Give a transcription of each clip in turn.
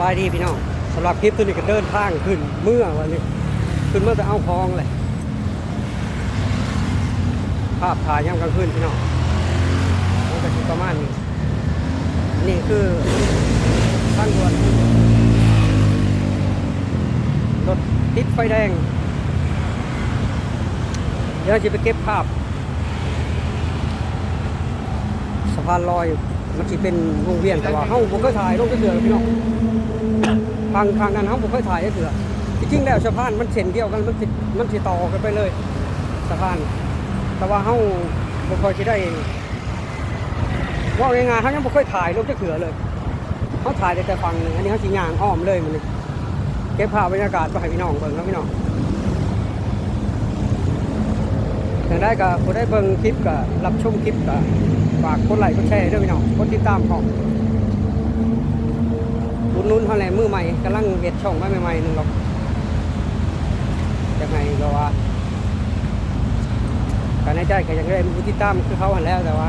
บายดีพี่น้องสำหรับคลิปตัวนี้ก็เดินทางขึ้นเมื่อวันนี้ขึ้นเมื่อไปเอาคลองเลยภาพถ่ายย่ำกลางคืนพี่น้องนี่ก็คือประมาณนี้นี่คือทางด่วนรถติดไฟแดง เดี๋ยวจะไปเก็บภาพสะพานลอย มันจะเป็นวงเวียนแต่ว่าเฮาบ่เคยถ่ายลงเสือพี่น้องทางทางนั้นเฮาบ่เคยถ่ายเสือที่จริงแล้วสะพานมันเส้นเดียวกันมันสิมันสิต่อกันไปเลยสะพาน แต่ว่าเฮาบ่ค่อยสิได้ว่าง่ายๆเฮายังบ่เคยถ่ายลงเสือเลยเฮาถ่ายได้แต่ฝั่งหนึงอันนี้เฮาสิย่างอ้อมเลยมันนี่เก็บภาพบรรยากาศไปให้พี่น้องเบิ่งแล้วพี่น้องอย่างได้ก็ผู้ได้เบิ่งคลิปก็รับชมคลิปก็ ฝากกดไลค์กดแชร์ด้วยพี่น้องกดติดตามของอุดหนุนเท่าไรมือใหม่กำลังเฮ็ดช่องไว้ใหม่ๆหนึงหรอกยังไงก็ว่าการในใจก็ยังได้มีผู้ติดตามคือเขาหันแล้วแต่ว่า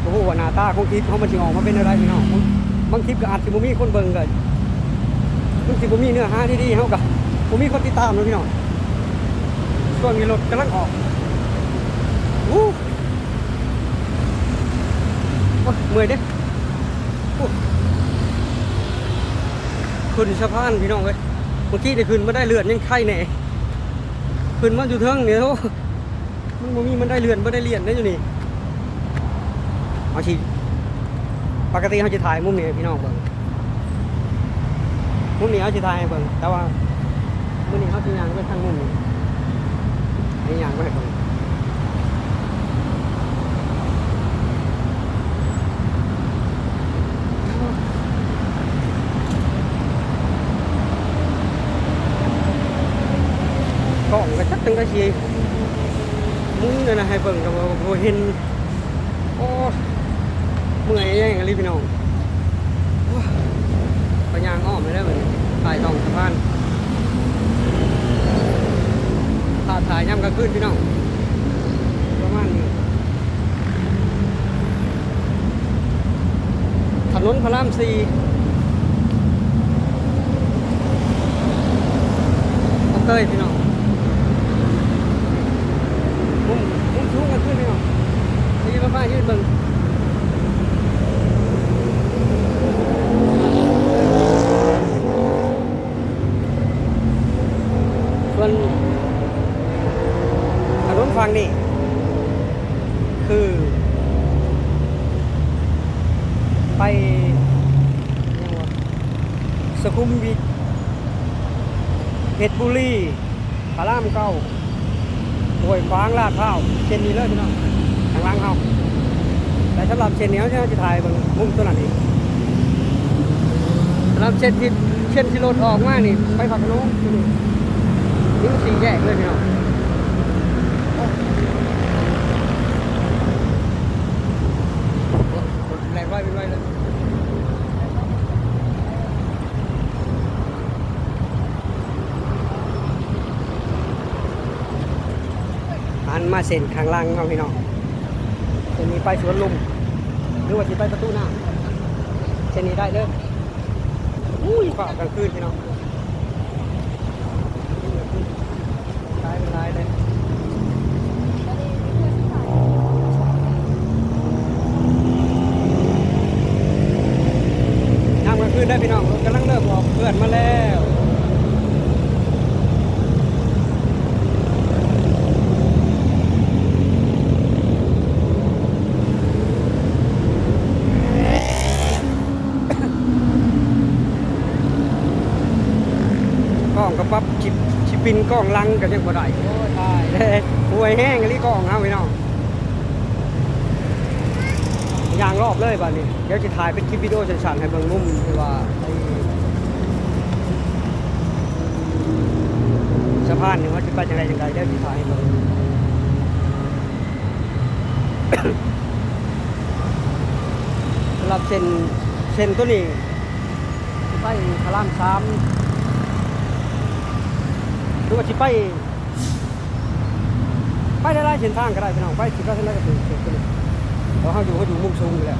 โอ้โหว่าหน้าตาของคลิปเขามันสิออกมาเป็นอะไรพี่น้องบางคลิปก็อาจสิบ่มีคนเบิ่งก็มันสิบ่มีเนื้อหาดีๆเฮาก็บ่มีคนติดตามนะพี่น้องช่วงนี้รถกำลังออกอู้ โอ้ยเมื่อยเด้ขึ้นสะพานพี่น้องเว้ยเมื่อกี้ได้ขึ้นมาได้เลือดยังไข่แน่ขึ้นมาอยู่เทิงเนี่ยโอ้มันบ่มีมันได้เลือนบ่ได้เลียนได้อยู่นี่เอาชีปกติเขาจะถ่ายมุมนี้พี่น้องเบิ่งมุมนี้เขาจะถ่ายเบิ่งแต่ว่ามุมนี้เขาจะยางไปทางมุมนี้ให้ยางไปให้เบิ่ง กล้องก็ชัดตั้งแต่ทีมุ้งเนี่ยนะให้เบิ่งกับโบเห็นโอ้เมื่อยแย่งกันรีพี่น้องโอ้ไปยางอ้อม ไม่ได้เหมือนถ่ายตองสะพานถ่ายถ่ายย่ำกลางคืนพี่น้องประมาณนี้ถนนพระรามสี่เต้ยพี่น้อง มุมมุมสูงกันขึ้นพี่น้องนี่ มาบ้านยืนเบิ่งส่วนถนนฝั่งนี้ คือ ไปยังวะสคุมวิทเพชรบุรีพารามเก้าโวยฟางลาดข้าวเช่นนี้เลยพี่น้องทางล่างเขา แต่สำหรับเช่นนี้เขาจะถ่ายบางมุมตัวนั้นเองสำหรับเช่นที่เช่นที่รถออกมานี่ไปผักขนมนี่นี่มันสี่แยกเลยพี่น้องแรงไว้เป็นไว้เลยหันมาเส้นข้างล่างเขาพี่น้อง เส้นนี้ไปสวนลุมหรือว่าที่ไปประตูหน้าเส้นนี้ได้เลยอุ้ยฝ่ากลางคืนพี่น้องได้เป็นไรเลยทำกลางคืนได้พี่น้องรถกำลังเริ่มออกเพื่อนมาแล้ว กล้องก็ปั๊บชิ ปินกล้องลังกันยังบ่ได้โอ้ตายป่วยแห้งรีกล้องเฮาพี่น้องยางรอบเลยบัดนี้เดี๋ยวจะถ่ายเป็นคลิปวิดีโอสั้นๆให้เบิ่งมุมที่ว่าสะพานนี่ว่าจะไปจังไดจังไดเดี๋ยวจะถ่ายให้เบิ่งสำหรับเส้นเส้นตัวนี้ไปพระรามสาม รือว่าไป ไปได้หลายเส้นทางก็ได้พี่น้องไปสิก็เส้นได้ก็ถึงถึงขึ้นเพราห้ฮาอยู่เฮาอยู่มุมสูงอยู่แล้ว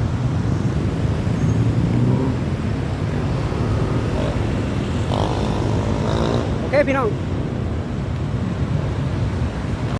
โอเคพี่น้อง